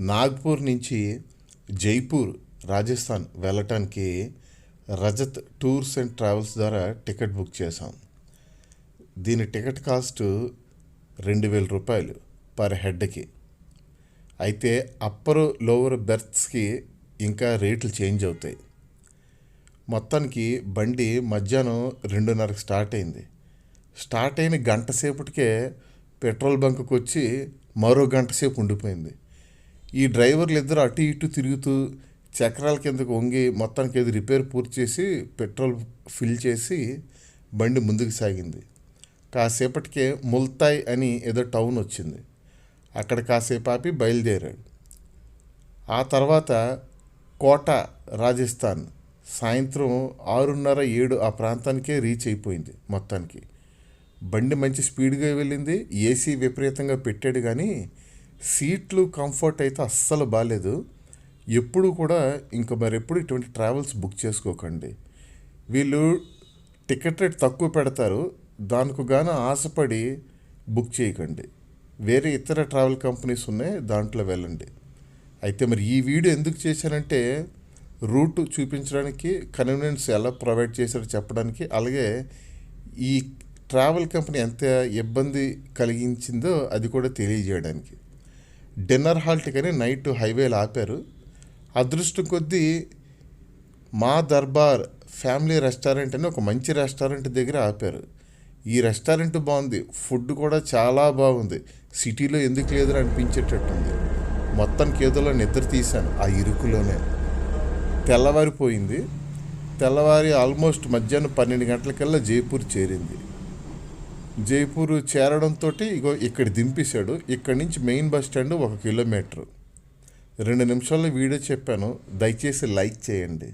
నాగ్పూర్ నుంచి జైపూర్ రాజస్థాన్ వెళ్ళటానికి Rajat tours and travels ద్వారా టికెట్ బుక్ చేశాం. దీని టికెట్ కాస్ట్ రెండు వేల రూపాయలు పర్ హెడ్కి. అయితే అప్పర్ లోవర్ బెర్త్స్కి ఇంకా రేట్లు చేంజ్ అవుతాయి. మొత్తానికి బండి మధ్యాహ్నం రెండున్నరకు స్టార్ట్ అయింది. స్టార్ట్ అయిన గంట సేపటికే పెట్రోల్ బంక్కి వచ్చి మరో గంట సేపు ఉండిపోయింది. ఈ డ్రైవర్లు ఇద్దరు అటు ఇటు తిరుగుతూ చక్రాల కిందకు వంగి మొత్తానికి ఏది రిపేర్ పూర్తి చేసి పెట్రోల్ ఫిల్ చేసి బండి ముందుకు సాగింది. కాసేపటికే ముల్తాయ్ అని ఏదో టౌన్ వచ్చింది. అక్కడ కాసేపు ఆపి బయలుదేరాడు. ఆ తర్వాత కోట రాజస్థాన్ సాయంత్రం ఆరున్నర ఏడు ఆ ప్రాంతానికే రీచ్ అయిపోయింది మొత్తానికి. బండి మంచి స్పీడ్గా వెళ్ళింది ఏసీ విపరీతంగా పెట్టాడు కానీ సీట్లు కంఫర్ట్ అయితే అస్సలు బాగాలేదు ఎప్పుడు కూడా ఇంకా మరెప్పుడు ఇటువంటి ట్రావెల్స్ బుక్ చేసుకోకండి. వీళ్ళు టికెట్ రేట్ తక్కువ పెడతారు. దానికి గాను ఆశపడి బుక్ చేయకండి. వేరే ఇతర ట్రావెల్ కంపెనీస్ ఉన్నాయి దాంట్లో వెళ్ళండి. అయితే మరి ఈ వీడియో ఎందుకు చేశానంటే రూట్ చూపించడానికి కన్వీనియన్స్ ఎలా ప్రొవైడ్ చేశారో చెప్పడానికి అలాగే ఈ ట్రావెల్ కంపెనీ ఎంత ఇబ్బంది కలిగించిందో అది కూడా తెలియజేయడానికి. డిన్నర్ హాల్ట్ కానీ నైట్ హైవేలు ఆపారు. అదృష్టం కొద్దీ మా దర్బార్ ఫ్యామిలీ రెస్టారెంట్ అని ఒక మంచి రెస్టారెంట్ దగ్గర ఆపారు. ఈ రెస్టారెంట్ బాగుంది. ఫుడ్ కూడా చాలా బాగుంది. సిటీలో ఎందుకు లేదని అనిపించేటట్టుంది. మొత్తం కేదోలో నిద్ర తీశాను ఆ ఇరుకులోనే. తెల్లవారిపోయింది. తెల్లవారి ఆల్మోస్ట్ మధ్యాహ్నం పన్నెండు గంటలకల్లా జైపూర్ చేరింది. జైపూర్ చేరడంతో ఇగో ఇక్కడ దింపేశాడు. ఇక్కడి నుంచి మెయిన్ బస్ స్టాండ్ ఒక కిలోమీటర్. రెండు నిమిషాల్లో వీడియో చెప్పాను. దయచేసి లైక్ చేయండి.